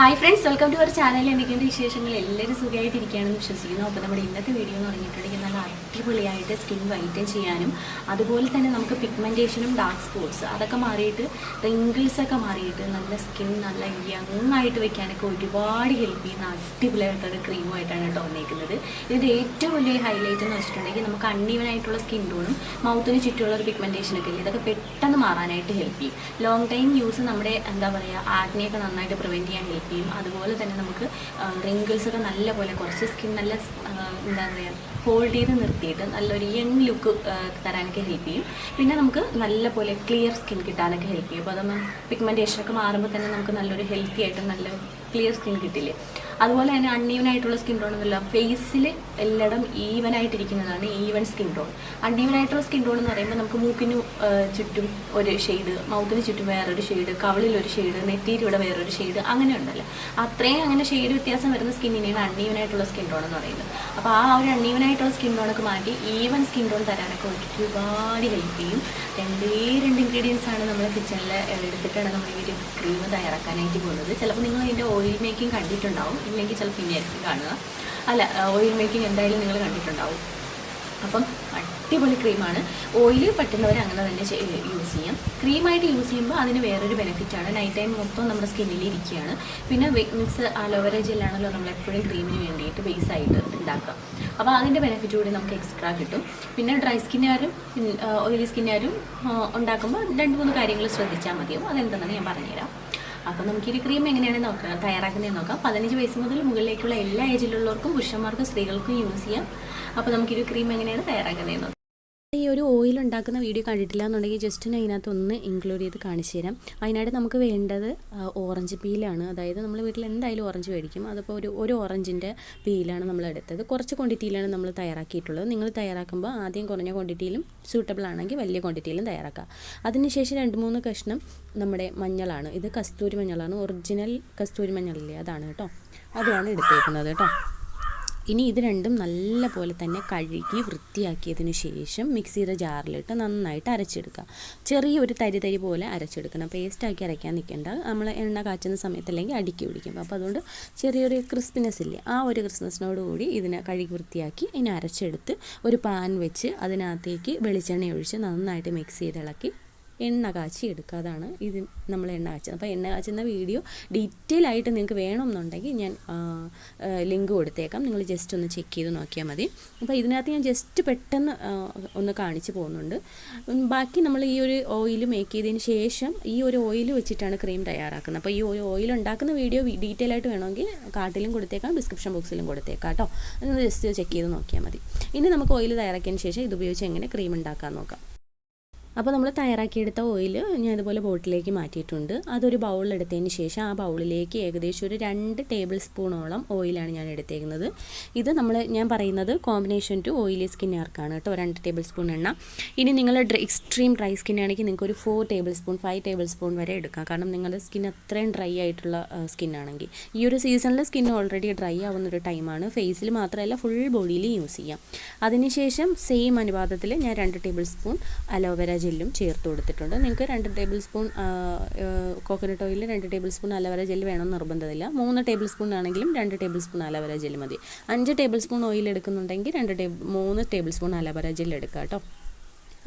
Hi friends welcome to our channel എന്തൊക്കെയുണ്ട് വിശേഷങ്ങൾ? എല്ലാവരും സുഖമായിട്ടിരിക്കുകയാണെന്ന് വിശ്വസിക്കുന്നു. അപ്പോൾ നമ്മുടെ ഇന്നത്തെ വീഡിയോ എന്ന് പറഞ്ഞിട്ടുണ്ടെങ്കിൽ നല്ല അടിപൊളിയായിട്ട് സ്കിൻ വൈറ്റൻ ചെയ്യാനും അതുപോലെ തന്നെ നമുക്ക് പിഗ്മെന്റേഷനും ഡാർക്ക് സ്പോട്ട്സ് അതൊക്കെ മാറിയിട്ട് റിങ്കിൾസ് ഒക്കെ മാറിയിട്ട് നല്ല സ്കിൻ നല്ല യങ് ആയിട്ട് വെക്കാനൊക്കെ ഒരുപാട് ഹെൽപ്പ് ചെയ്യുന്ന അടിപൊളിയായിട്ടുള്ള ക്രീമുമായിട്ടാണ് കേട്ടോ വന്നേക്കുന്നത്. ഇതിന്റെ ഏറ്റവും വലിയ ഹൈലൈറ്റ് എന്ന് വെച്ചിട്ടുണ്ടെങ്കിൽ നമുക്ക് അൺഈവൻ ആയിട്ടുള്ള സ്കിൻ ടോണും മൗത്തിന് ചുറ്റുമുള്ള ഒരു പിഗ്മെന്റേഷനൊക്കെ ഇല്ലേ? ഇതൊക്കെ പെട്ടെന്ന് മാറാനായിട്ട് ഹെൽപ്പ് ചെയ്യും. ലോങ് ടൈം യൂസ് നമ്മുടെ എന്താ പറയുക ആഗ്നിയൊക്കെ നന്നായിട്ട് പ്രിവെന്റ് ചെയ്യാൻ ഹെൽപ്പ് ചെയ്യും അതുപോലെ തന്നെ നമുക്ക് റിങ്കിൾസ് ഒക്കെ നല്ലപോലെ കുറച്ച് സ്കിൻ നല്ല എന്താ പറയുക ഹോൾഡ് ചെയ്ത് നിർത്തിയിട്ട് നല്ലൊരു യങ് ലുക്ക് തരാനൊക്കെ ഹെൽപ്പ് ചെയ്യും. പിന്നെ നമുക്ക് നല്ലപോലെ ക്ലിയർ സ്കിൻ കിട്ടാനൊക്കെ ഹെൽപ്പ് ചെയ്യും. അപ്പോൾ അതൊന്ന് പിഗ്മെന്റേഷനൊക്കെ മാറുമ്പോൾ തന്നെ നമുക്ക് നല്ലൊരു ഹെൽത്തി ആയിട്ട് നല്ല ക്ലിയർ സ്കിൻ കിട്ടില്ലേ അതുപോലെ തന്നെ അൺഈവൻ ആയിട്ടുള്ള സ്കിൻ ടോൺ എന്നല്ല ഫേസിൽ എല്ലായിടം ഈവൻ ആയിട്ടിരിക്കുന്നതാണ് ഈവൻ സ്കിൻ ടോൺ അൺഈവൻ ആയിട്ടുള്ള സ്കിൻ ടോൺ എന്ന് പറയുമ്പോൾ നമുക്ക് മൂക്കിന് ചുറ്റും ഒരു ഷെയ്ഡ് മൗത്തിന് ചുറ്റും വേറൊരു ഷെയ്ഡ് കവളിൽ ഒരു ഷെയ്ഡ് നെറ്റിയിലൂടെ വേറൊരു ഷെയ്ഡ് അങ്ങനെ ഉണ്ടല്ലോ. അത്രയും അങ്ങനെ ഷെയ്ഡ് വ്യത്യാസം വരുന്ന സ്കിന്നിനെയാണ് അൺഈവൻ ആയിട്ടുള്ള സ്കിൻ ടോൺ എന്ന് പറയുന്നത്. അപ്പോൾ ആ ഒരു അൺഈവൻ ആയിട്ടുള്ള സ്കിൻ ടോണൊക്കെ മാറ്റി ഈവൻ സ്കിൻ ടോൺ തരാനൊക്കെ ഒരുപാട് ഹെൽപ്പ് ചെയ്യും. രണ്ടേ രണ്ട് ഇൻഗ്രീഡിയൻസ് ആണ് നമ്മൾ കിച്ചണിൽ എടുത്തിട്ടാണ് നമ്മൾ ഈ ഒരു ക്രീം തയ്യാറാക്കാനായിട്ട് പോകുന്നത്. ചിലപ്പോൾ നിങ്ങൾ ഇതിന്റെ ഓയിൽ മേക്കിംഗ് കണ്ടിട്ടുണ്ടാവും. ഇല്ലെങ്കിൽ ചിലപ്പോൾ ഇനി ആയിരിക്കും കാണുക. അല്ല ഓയിൽ മേക്കിംഗ് എന്തായാലും നിങ്ങൾ കണ്ടിട്ടുണ്ടാവും. അപ്പം അടിപൊളി ക്രീമാണ്. ഓയിൽ പറ്റുന്നവർ അങ്ങനെ തന്നെ യൂസ് ചെയ്യാം. ക്രീമായിട്ട് യൂസ് ചെയ്യുമ്പോൾ അതിന് വേറൊരു ബെനിഫിറ്റാണ് നൈറ്റ് ടൈം മൊത്തം നമ്മുടെ സ്കിന്നിൽ ഇരിക്കുകയാണ്. പിന്നെ മിക്സ് അലോവേര ജെല്ലാണല്ലോ നമ്മൾ എപ്പോഴും ക്രീമിന് വേണ്ടിയിട്ട് ബേസ് ആയിട്ട് ഉണ്ടാക്കുക. അപ്പോൾ അതിന്റെ ബെനിഫിറ്റ് കൂടി നമുക്ക് എക്സ്ട്രാ കിട്ടും. പിന്നെ ഡ്രൈ സ്കിന്നുകാരും ഓയിലി സ്കിന്നുകാരും ഉണ്ടാക്കുമ്പോൾ രണ്ട് മൂന്ന് കാര്യങ്ങൾ ശ്രദ്ധിച്ചാൽ മതിയാവും. അതെന്താണെന്ന് ഞാൻ പറഞ്ഞുതരാം. അപ്പോൾ നമുക്കൊരു ക്രീം എങ്ങനെയാണ് നോക്കാം തയ്യാറാക്കുന്നതെന്ന് നോക്കാം. പതിനഞ്ച് വയസ്സ് മുതൽ മുകളിലേക്കുള്ള എല്ലാ ഏജിലുള്ളവർക്കും പുരുഷന്മാർക്കും സ്ത്രീകൾക്കും യൂസ് ചെയ്യാം. അപ്പോൾ നമുക്കൊരു ക്രീം എങ്ങനെയാണ് തയ്യാറാക്കുന്നതെന്ന് നോക്കാം. ഈ ഒരു ഓയിൽ ഉണ്ടാക്കുന്ന വീഡിയോ കണ്ടിട്ടില്ല എന്നുണ്ടെങ്കിൽ ജസ്റ്റ് ഞാൻ അതിനകത്ത് ഒന്ന് ഇൻക്ലൂഡ് ചെയ്ത് കാണിച്ചു തരാം. അതിനായിട്ട് നമുക്ക് വേണ്ടത് ഓറഞ്ച് പീലാണ് അതായത് നമ്മൾ വീട്ടിൽ എന്തായാലും ഓറഞ്ച് മേടിക്കും. അതിപ്പോൾ ഒരു ഒരു ഓറഞ്ചിന്റെ പീലാണ് നമ്മൾ എടുത്തത്. കുറച്ച് ക്വാണ്ടിറ്റിയിലാണ് നമ്മൾ തയ്യാറാക്കിയിട്ടുള്ളത്. നിങ്ങൾ തയ്യാറാക്കുമ്പോൾ ആദ്യം കുറഞ്ഞ ക്വാണ്ടിറ്റിയിലും സൂട്ടബിൾ ആണെങ്കിൽ വലിയ ക്വാണ്ടിറ്റിയിലും തയ്യാറാക്കുക അതിനുശേഷം രണ്ട് മൂന്ന് കഷ്ണം നമ്മുടെ മഞ്ഞളാണ്. ഇത് കസ്തൂരി മഞ്ഞളാണ്. ഒറിജിനൽ കസ്തൂരി മഞ്ഞളില്ലേ അതാണ് കേട്ടോ. അതാണ് എടുത്തേക്കുന്നത് കേട്ടോ. ഇനി ഇത് രണ്ടും നല്ല പോലെ തന്നെ കഴുകി വൃത്തിയാക്കിയതിന് ശേഷം മിക്സിയുടെ ജാറിലിട്ട് നന്നായിട്ട് അരച്ചെടുക്കുക. ചെറിയൊരു തരി തരി പോലെ അരച്ചെടുക്കണം. പേസ്റ്റാക്കി അരയ്ക്കാൻ നിൽക്കേണ്ട. നമ്മൾ എണ്ണ കാച്ചുന്ന സമയത്ത് അല്ലെങ്കിൽ അടുക്കി പിടിക്കും. അപ്പോൾ അതുകൊണ്ട് ചെറിയൊരു ക്രിസ്പിനെസ് ഇല്ലേ ആ ഒരു ക്രിസ്മസിനോട് കൂടി ഇതിനെ കഴുകി വൃത്തിയാക്കി ഇനി അരച്ചെടുത്ത് ഒരു പാൻ വെച്ച് അതിനകത്തേക്ക് വെളിച്ചെണ്ണ ഒഴിച്ച് നന്നായിട്ട് മിക്സ് ചെയ്ത് ഇളക്കി എണ്ണ കാച്ചി എടുക്കുക അതാണ് ഇത് നമ്മൾ എണ്ണ കാച്ചുന്നത്. അപ്പോൾ എണ്ണ കാച്ചുന്ന വീഡിയോ ഡീറ്റെയിൽ ആയിട്ട് നിങ്ങൾക്ക് വേണമെന്നുണ്ടെങ്കിൽ ഞാൻ ലിങ്ക് കൊടുത്തേക്കാം. നിങ്ങൾ ജസ്റ്റ് ഒന്ന് ചെക്ക് ചെയ്ത് നോക്കിയാൽ മതി. അപ്പോൾ ഇതിനകത്ത് ഞാൻ ജസ്റ്റ് പെട്ടെന്ന് ഒന്ന് കാണിച്ചു പോകുന്നുണ്ട്. ബാക്കി നമ്മൾ ഈ ഒരു ഓയിൽ മേക്ക് ചെയ്തതിന് ശേഷം ഈ ഒരു ഓയിൽ വെച്ചിട്ടാണ് ക്രീം തയ്യാറാക്കുന്നത്. അപ്പോൾ ഈ ഒരു ഓയിൽ ഉണ്ടാക്കുന്ന വീഡിയോ ഡീറ്റെയിൽ ആയിട്ട് വേണമെങ്കിൽ കാർട്ടിലും കൊടുത്തേക്കാം ഡിസ്ക്രിപ്ഷൻ ബോക്സിലും കൊടുത്തേക്കാം കേട്ടോ. നിങ്ങൾ ജസ്റ്റ് ചെക്ക് ചെയ്ത് നോക്കിയാൽ മതി. ഇനി നമുക്ക് ഓയിൽ തയ്യാറാക്കിയതിന് ശേഷം ഇത് ഉപയോഗിച്ച് എങ്ങനെ ക്രീം ഉണ്ടാക്കാൻ നോക്കാം. അപ്പോൾ നമ്മൾ തയ്യാറാക്കിയെടുത്ത ഓയിൽ ഞാൻ ഇതുപോലെ ബോട്ടിലേക്ക് മാറ്റിയിട്ടുണ്ട്. അതൊരു ബൗളിലെടുത്തതിന് ശേഷം ആ ബൗളിലേക്ക് ഏകദേശം ഒരു രണ്ട് ടേബിൾ സ്പൂണോളം ഓയിലാണ് ഞാൻ എടുത്തേക്കുന്നത്. ഇത് നമ്മൾ ഞാൻ പറയുന്നത് കോമ്പിനേഷൻ ടു ഓയിലി സ്കിൻ ആർക്കാണ് കേട്ടോ. രണ്ട് ടേബിൾ സ്പൂൺ എണ്ണ. ഇനി നിങ്ങൾ എക്സ്ട്രീം ഡ്രൈ സ്കിൻ ആണെങ്കിൽ നിങ്ങൾക്ക് ഒരു four tablespoon five tablespoon വരെ എടുക്കാം. കാരണം നിങ്ങളുടെ സ്കിൻ അത്രയും ഡ്രൈ ആയിട്ടുള്ള സ്കിന്നാണെങ്കിൽ ഈ ഒരു സീസണിൽ സ്കിൻ ഓൾറെഡി ഡ്രൈ ആവുന്ന ഒരു ടൈമാണ് ഫേസിൽ മാത്രമല്ല ഫുൾ ബോഡിയിൽ യൂസ് ചെയ്യാം. അതിനുശേഷം സെയിം അനുപാതത്തിൽ ഞാൻ രണ്ട് ടേബിൾ സ്പൂൺ അലോവേര ജെല്ലും ചേർത്ത് കൊടുത്തിട്ടുണ്ട്. നിങ്ങൾക്ക് രണ്ട് ടേബിൾ സ്പൂൺ കോക്കനട്ട് ഓയിൽ രണ്ട് ടേബിൾ സ്പൂൺ അലവര ജെല്ല് വേണമെന്ന് നിർബന്ധമില്ല. മൂന്ന് ടേബിൾ സ്പൂൺ ആണെങ്കിലും രണ്ട് ടേബിൾ സ്പൂൺ അലവര ജെല്ല് മതി. അഞ്ച് ടേബിൾ സ്പൂൺ ഓയിൽ എടുക്കുന്നുണ്ടെങ്കിൽ രണ്ട് ടേബിൾ മൂന്ന് ടേബിൾ സ്പൂൺ അലവര ജെല്ല് എടുക്കുക കേട്ടോ.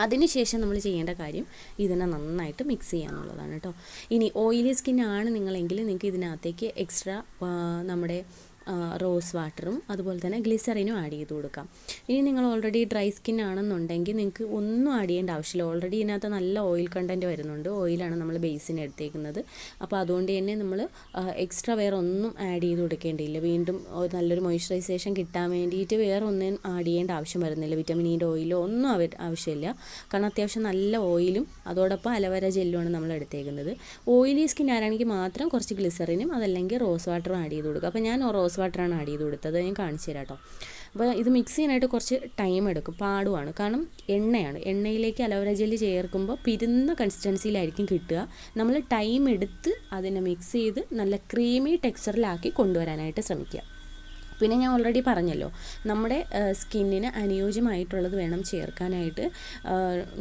അതിനുശേഷം നമ്മൾ ചെയ്യേണ്ട കാര്യം ഇതിനെ നന്നായിട്ട് മിക്സ് ചെയ്യാന്നുള്ളതാണ് കേട്ടോ. ഇനി ഓയിലി സ്കിൻ ആണ് നിങ്ങളെങ്കിൽ നിങ്ങൾക്ക് ഇതിനകത്തേക്ക് എക്സ്ട്രാ നമ്മുടെ റോസ് വാട്ടറും അതുപോലെ തന്നെ ഗ്ലിസറിനും ആഡ് ചെയ്ത് കൊടുക്കാം. ഇനി നിങ്ങൾ ഓൾറെഡി ഡ്രൈ സ്കിൻ ആണെന്നുണ്ടെങ്കിൽ നിങ്ങൾക്ക് ഒന്നും ആഡ് ചെയ്യേണ്ട ആവശ്യമില്ല. ഓൾറെഡി ഇതിനകത്ത് നല്ല ഓയിൽ കണ്ടന്റ് വരുന്നുണ്ട്. ഓയിലാണ് നമ്മൾ ബേസിന് എടുത്തേക്കുന്നത്. അപ്പോൾ അതുകൊണ്ട് തന്നെ നമ്മൾ എക്സ്ട്രാ വേറെ ഒന്നും ആഡ് ചെയ്ത് കൊടുക്കേണ്ടിയില്ല. വീണ്ടും നല്ലൊരു മോയ്സ്ചറൈസേഷൻ കിട്ടാൻ വേണ്ടിയിട്ട് വേറെ ഒന്നും ആഡ് ചെയ്യേണ്ട ആവശ്യം വരുന്നില്ല. വിറ്റമിൻ ഇന്റെ ഓയിലോ ഒന്നും ആവശ്യമില്ല. കാരണം അത്യാവശ്യം നല്ല ഓയിലും അതോടൊപ്പം അലവര ജെല്ലുമാണ് നമ്മൾ എടുത്തേക്കുന്നത്. ഓയിലി സ്കിൻ ആരാണെങ്കിൽ മാത്രം കുറച്ച് ഗ്ലിസറിനും അതല്ലെങ്കിൽ റോസ് വാട്ടറും ആഡ് ചെയ്ത് കൊടുക്കുക. അപ്പോൾ ഞാൻ റോസ് വാട്ടറാണ് ആഡ് ചെയ്ത് കൊടുത്തത്. ഞാൻ കാണിച്ചു തരാം കേട്ടോ അപ്പോൾ ഇത് മിക്സ് ചെയ്യാനായിട്ട് കുറച്ച് ടൈം എടുക്കും. പാടുമാണ് കാരണം എണ്ണയാണ്. എണ്ണയിലേക്ക് അലോവേര ജെല്ലി ചേർക്കുമ്പോൾ പിരുന്ന കൺസിസ്റ്റൻസിയിലായിരിക്കും കിട്ടുക. നമ്മൾ ടൈം എടുത്ത് അതിനെ മിക്സ് ചെയ്ത് നല്ല ക്രീമി ടെക്സ്ചറിലാക്കി കൊണ്ടുവരാനായിട്ട് ശ്രമിക്കുക. പിന്നെ ഞാൻ ഓൾറെഡി പറഞ്ഞല്ലോ നമ്മുടെ സ്കിന്നിന് അനുയോജ്യമായിട്ടുള്ളത് വേണം ചേർക്കാനായിട്ട്.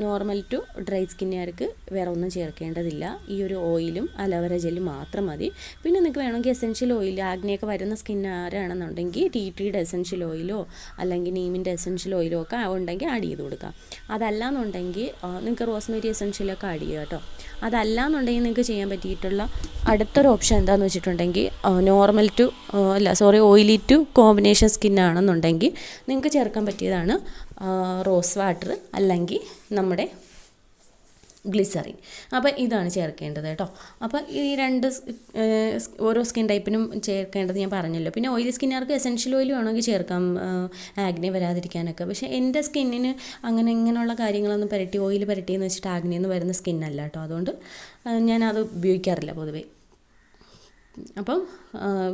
നോർമൽ ടു ഡ്രൈ സ്കിന്നുകാർക്ക് വേറെ ഒന്നും ചേർക്കേണ്ടതില്ല. ഈ ഒരു ഓയിലും അലവറ ജെല്ലും മാത്രം മതി. പിന്നെ നിങ്ങൾക്ക് വേണമെങ്കിൽ എസെൻഷ്യൽ ഓയിൽ ആഗ്നയൊക്കെ വരുന്ന സ്കിന്നാരാണെന്നുണ്ടെങ്കിൽ ടി ടിയുടെ എസെൻഷ്യൽ ഓയിലോ അല്ലെങ്കിൽ നീമിന്റെ എസെൻഷ്യൽ ഓയിലോ ഒക്കെ ഉണ്ടെങ്കിൽ ആഡ് ചെയ്ത് കൊടുക്കാം. അതല്ല എന്നുണ്ടെങ്കിൽ നിങ്ങൾക്ക് റോസ്മേരി എസെൻഷ്യലൊക്കെ ആഡ് ചെയ്യുക കേട്ടോ. അതല്ല എന്നുണ്ടെങ്കിൽ നിങ്ങൾക്ക് ചെയ്യാൻ പറ്റിയിട്ടുള്ള അടുത്തൊരു ഓപ്ഷൻ എന്താണെന്ന് വെച്ചിട്ടുണ്ടെങ്കിൽ നോർമൽ ടു അല്ല sorry oily to combination skin ആണെന്നുണ്ടെങ്കിൽ നിങ്ങൾക്ക് ചേർക്കാൻ പറ്റിയതാണ് റോസ് വാട്ടർ അല്ലെങ്കിൽ നമ്മുടെ ഗ്ലിസറിൻ. അപ്പോൾ ഇതാണ് ചേർക്കേണ്ടത് കേട്ടോ. അപ്പോൾ ഈ രണ്ട് ഓരോ സ്കിൻ ടൈപ്പിനും ചേർക്കേണ്ടത് ഞാൻ പറഞ്ഞല്ലോ. പിന്നെ ഓയിലി സ്കിന്നുകാർക്ക് എസൻഷ്യൽ ഓയിൽ വേണമെങ്കിൽ ചേർക്കാം ആഗ്നി വരാതിരിക്കാനൊക്കെ. പക്ഷേ എന്റെ സ്കിന്നിന് അങ്ങനെ ഇങ്ങനെയുള്ള കാര്യങ്ങളൊന്നും പുരട്ടി ഓയിൽ പരട്ടിയെന്ന് വെച്ചിട്ട് ആഗ്നിന്ന് വരുന്ന സ്കിന്നല്ല കേട്ടോ. അതുകൊണ്ട് ഞാൻ ഞാനത് ഉപയോഗിക്കാറില്ല പൊതുവേ. അപ്പം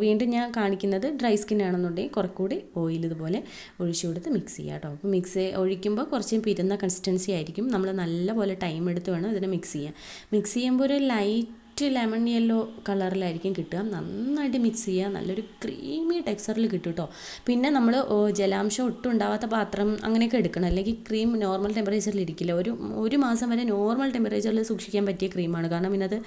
വീണ്ടും ഞാൻ കാണിക്കുന്നത് ഡ്രൈ സ്കിൻ ആണെന്നുണ്ടെങ്കിൽ കുറേക്കൂടി കൂടി ഓയിൽ ഇതുപോലെ ഒഴിച്ചു കൊടുത്ത് മിക്സ് ചെയ്യുക കേട്ടോ. അപ്പോൾ മിക്സ് ഒഴിക്കുമ്പോൾ കുറച്ച് പിരുന്ന കൺസിസ്റ്റൻസി ആയിരിക്കും. നമ്മൾ നല്ലപോലെ ടൈം എടുത്ത് വേണം ഇതിനെ മിക്സ് ചെയ്യാൻ. മിക്സ് ചെയ്യുമ്പോൾ ഒരു ലൈറ്റ് ലെമൺ യെല്ലോ കളറിലായിരിക്കും കിട്ടുക. നന്നായിട്ട് മിക്സ് ചെയ്യുക. നല്ലൊരു ക്രീമി ടെക്സ്ചറിൽ കിട്ടും കേട്ടോ. പിന്നെ നമ്മൾ ജലാംശം ഒട്ടും ഉണ്ടാവാത്ത പാത്രം അങ്ങനെയൊക്കെ എടുക്കണം. അല്ലെങ്കിൽ ക്രീം നോർമൽ ടെമ്പറേച്ചറിൽ ഇരിക്കില്ല. ഒരു ഒരു മാസം വരെ നോർമൽ ടെമ്പറേച്ചറിൽ സൂക്ഷിക്കാൻ പറ്റിയ ക്രീമാണ് കാരണം പിന്നത്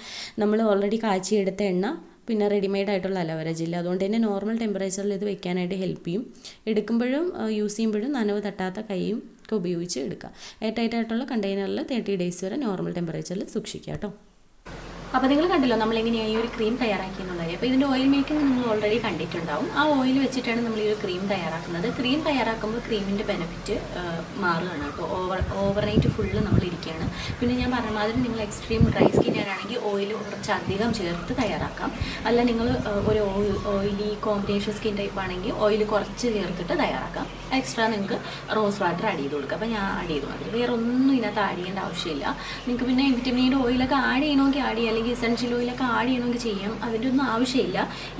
നമ്മൾ ഓൾറെഡി കാച്ചിയെടുത്ത എണ്ണ പിന്നെ റെഡിമെയ്ഡ് ആയിട്ടുള്ള അലോവേര ജെല്ല്. അതുകൊണ്ട് തന്നെ നോർമൽ ടെമ്പറേച്ചറിൽ ഇത് വെക്കാനായിട്ട് ഹെൽപ്പ് ചെയ്യും. എടുക്കുമ്പോഴും യൂസ് ചെയ്യുമ്പോഴും നനവ് തട്ടാത്ത കൈയും ഒക്കെ ഉപയോഗിച്ച് എടുക്കുക എയർ ടൈറ്റ് ആയിട്ടുള്ള കണ്ടെയ്നറിൽ തേർട്ടി ഡേയ്സ് വരെ നോർമൽ ടെമ്പറേച്ചറിൽ സൂക്ഷിക്കുക കേട്ടോ. അപ്പോൾ നിങ്ങൾ കണ്ടല്ലോ നമ്മൾ എങ്ങനെയാണ് ഈ ഒരു ക്രീം തയ്യാറാക്കിയെന്നുള്ളത്. അപ്പോൾ ഇതിന്റെ ഓയിൽ മേക്കിംഗ് നിങ്ങൾ ഓൾറെഡി കണ്ടിട്ടുണ്ടാവും. ആ ഓയിൽ വെച്ചിട്ടാണ് നമ്മൾ ഈ ഒരു ക്രീം തയ്യാറാക്കുന്നത്. ക്രീം തയ്യാറാക്കുമ്പോൾ ക്രീമിന്റെ ബെനിഫിറ്റ് മാറുകയാണ്. കേട്ടോ ഓവർ ഓവർ നൈറ്റ് ഫുള്ള് നമ്മൾ ഇരിക്കുകയാണ്. പിന്നെ ഞാൻ പറഞ്ഞ മാതിരി നിങ്ങൾ എക്സ്ട്രീം ഡ്രൈ സ്കിൻ ആണെങ്കിൽ ഓയിൽ കുറച്ച് അധികം ചേർത്ത് തയ്യാറാക്കാം. അല്ല നിങ്ങൾ ഒരു ഓയിലി കോമ്പിനേഷൻ സ്കിൻ ടൈപ്പ് ആണെങ്കിൽ ഓയിൽ കുറച്ച് ചേർത്തിട്ട് തയ്യാറാക്കാം. എക്സ്ട്രാ നിങ്ങൾക്ക് റോസ് വാട്ടർ ആഡ് ചെയ്ത് കൊടുക്കുക അപ്പോൾ ഞാൻ ആഡ് ചെയ്തു മാതിരി. വേറെ ഒന്നും ഇതിനകത്ത് ആഡ് ചെയ്യേണ്ട ആവശ്യമില്ല. നിങ്ങൾക്ക് പിന്നെ വിറ്റമിനിയുടെ ഓയിലൊക്കെ ആഡ് ചെയ്യണമെങ്കിൽ ആഡ് ചെയ്യാം. അല്ലെങ്കിൽ എസൻഷ്യൽ ഓയിലൊക്കെ ആഡ് ചെയ്യണമെങ്കിൽ ചെയ്യാം. അതിന്റെ ഒന്നും ആവശ്യമില്ല.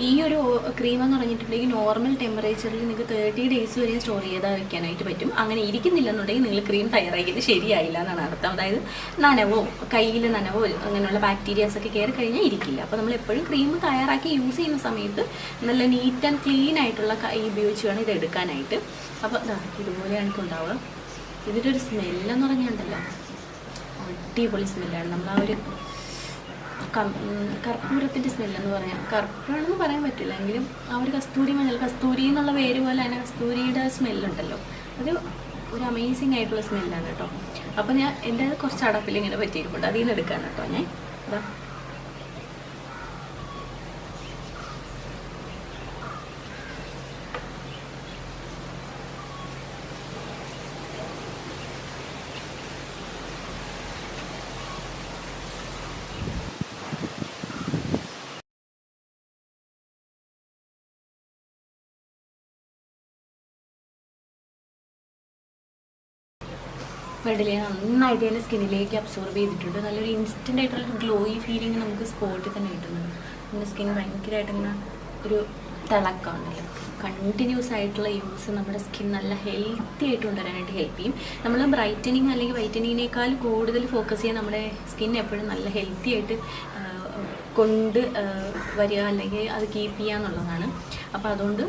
ഈ ഒരു ക്രീം എന്ന് പറഞ്ഞിട്ടുണ്ടെങ്കിൽ നോർമൽ ടെമ്പറേച്ചറിൽ നിങ്ങൾക്ക് തേർട്ടി ഡേയ്സ് വരെ സ്റ്റോർ ചെയ്താൽ വെക്കാനായിട്ട് പറ്റും. അങ്ങനെ ഇരിക്കുന്നില്ല എന്നുണ്ടെങ്കിൽ നിങ്ങൾ ക്രീം തയ്യാറാക്കിയത് ശരിയായില്ല എന്നാണ് അർത്ഥം. അതായത് നനവോ കയ്യിൽ നനവോ അങ്ങനെയുള്ള ബാക്ടീരിയാസ് ഒക്കെ കയറി കഴിഞ്ഞാൽ ഇരിക്കില്ല. അപ്പോൾ നമ്മൾ എപ്പോഴും ക്രീം തയ്യാറാക്കി യൂസ് ചെയ്യുന്ന സമയത്ത് നല്ല നീറ്റ് ആൻഡ് ക്ലീൻ ആയിട്ടുള്ള കൈ ഉപയോഗിച്ച് വേണം ഇത് എടുക്കാനായിട്ട്. അപ്പോൾ ഇതുപോലെയാണ് എനിക്ക് ഉണ്ടാവുക. ഇതിന്റെ ഒരു സ്മെല്ലെന്ന് പറഞ്ഞാൽ ഉണ്ടല്ലോ അടിപൊളി സ്മെല്ലാണ് നമ്മൾ ആ ഒരു കർപ്പൂരത്തിന്റെ സ്മെല്ലെന്ന് പറയാം. കർപ്പൂരമെന്ന് പറയാൻ പറ്റില്ല. എങ്കിലും ആ ഒരു കസ്തൂരി മഞ്ഞൾ കസ്തൂരി എന്നുള്ള പേര് പോലെ തന്നെ കസ്തൂരിയുടെ സ്മെല്ലുണ്ടല്ലോ. അത് ഒരു അമേസിങ് ആയിട്ടുള്ള സ്മെല്ലാണ് കേട്ടോ. അപ്പോൾ ഞാൻ എന്റെ കുറച്ച് അടപ്പിൽ ഇങ്ങനെ പറ്റിയിരിപ്പുണ്ട്. അതിൽ നിന്ന് എടുക്കാണ് കേട്ടോ ഞാൻ. ഇതാ വെടിലെ നന്നായിട്ട് തന്നെ സ്കിന്നിലേക്ക് അബ്സോർബ് ചെയ്തിട്ടുണ്ട്. നല്ലൊരു ഇൻസ്റ്റന്റ് ആയിട്ടുള്ള ഗ്ലോയി ഫീലിംഗ് നമുക്ക് സ്പോട്ടിൽ തന്നെ കിട്ടുന്നുണ്ട്. നമ്മുടെ സ്കിൻ ഭയങ്കരമായിട്ട് ഇങ്ങനെ ഒരു തിളക്കമുണ്ടല്ലോ കണ്ടിന്യൂസ് ആയിട്ടുള്ള യൂസ് നമ്മുടെ സ്കിൻ നല്ല ഹെൽത്തി ആയിട്ട് കൊണ്ടുവരാനായിട്ട് ഹെൽപ്പ് ചെയ്യും. നമ്മൾ ബ്രൈറ്റനിങ് അല്ലെങ്കിൽ വൈറ്റനിങ്ങിനേക്കാൾ കൂടുതൽ ഫോക്കസ് ചെയ്യാൻ നമ്മുടെ സ്കിൻ എപ്പോഴും നല്ല ഹെൽത്തി ആയിട്ട് കൊണ്ട് വരിക അല്ലെങ്കിൽ അത് കീപ്പ് ചെയ്യുക എന്നുള്ളതാണ് അപ്പോൾ അതുകൊണ്ട്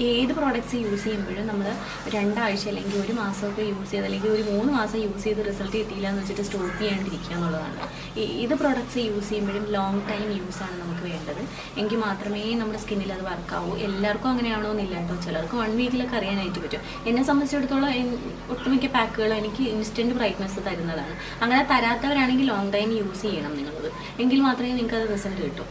ഏത് പ്രോഡക്റ്റ്സ് യൂസ് ചെയ്യുമ്പോഴും നമ്മൾ രണ്ടാഴ്ച അല്ലെങ്കിൽ ഒരു മാസമൊക്കെ യൂസ് ചെയ്ത് അല്ലെങ്കിൽ ഒരു മൂന്ന് മാസം യൂസ് ചെയ്ത് റിസൾട്ട് കിട്ടിയില്ല എന്ന് വെച്ചിട്ട് സ്റ്റോപ്പ് ചെയ്യാണ്ടിരിക്കുക എന്നുള്ളതാണ്. ഇത് പ്രോഡക്റ്റ്സ് യൂസ് ചെയ്യുമ്പോഴും ലോങ് ടൈം യൂസ് ആണ് നമുക്ക് വേണ്ടത്. എങ്കിൽ മാത്രമേ നമ്മുടെ സ്കിന്നിൽ അത് വർക്കാവൂ എല്ലാവർക്കും അങ്ങനെയാണോ എന്നില്ല കേട്ടോ. ചിലർക്ക് വൺ വീക്കിലൊക്കെ അറിയാനായിട്ട് പറ്റും. എന്നെ സംബന്ധിച്ചിടത്തോളം ഒട്ടുമിക്ക പാക്കുകൾ എനിക്ക് ഇൻസ്റ്റന്റ് ബ്രൈറ്റ്നസ് തരുന്നതാണ്. അങ്ങനെ തരാത്തവരാണെങ്കിൽ ലോങ് ടൈം യൂസ് ചെയ്യണം നിങ്ങളത് എങ്കിൽ മാത്രമേ നിങ്ങൾക്ക് അത് റിസൾട്ട് കിട്ടൂ.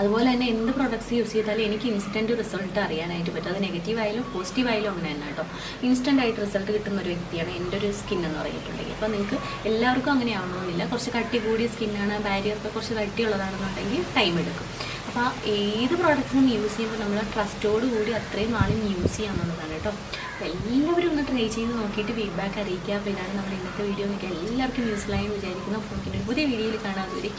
അതുപോലെ തന്നെ എന്ത് പ്രൊഡക്ട്സ് യൂസ് ചെയ്താലും എനിക്ക് ഇൻസ്റ്റന്റ് റിസൾട്ട് അറിയാനായിട്ട് പറ്റും. അത് നെഗറ്റീവ് ആയാലും പോസിറ്റീവ് ആയാലും അങ്ങനെ തന്നെ കേട്ടോ. ഇൻസ്റ്റന്റ് ആയിട്ട് റിസൾട്ട് കിട്ടുന്ന ഒരു വ്യക്തിയാണ് എന്റെ ഒരു സ്കിൻ എന്ന് പറഞ്ഞിട്ടുണ്ടെങ്കിൽ. അപ്പോൾ നിങ്ങൾക്ക് എല്ലാവർക്കും അങ്ങനെ ആവണമെന്നില്ല. കുറച്ച് കട്ടി കൂടിയ സ്കിന്നാണ് ബാരിയർ ബാരിയറൊക്കെ കുറച്ച് കട്ടിയുള്ളതാണെന്നുണ്ടെങ്കിൽ ടൈം എടുക്കും. അപ്പോൾ ഏത് പ്രോഡക്റ്റ്സും യൂസ് ചെയ്യുമ്പോൾ നമ്മൾ ട്രസ്റ്റോട് കൂടി അത്രയും നാളും യൂസ് ചെയ്യാമെന്നുള്ളതാണ് കേട്ടോ. അപ്പോൾ എല്ലാവരും ഒന്ന് ട്രൈ ചെയ്ത് നോക്കിയിട്ട് ഫീഡ്ബാക്ക് അറിയിക്കുക. അപ്പോൾ ഇതാണ് നമ്മുടെ ഇന്നത്തെ വീഡിയോ നിങ്ങൾക്ക് എല്ലാവർക്കും യൂസ്ഫുള്ളായി വിചാരിക്കുന്നു. അപ്പോൾ പുതിയ വീഡിയോയിൽ അതുവരെയും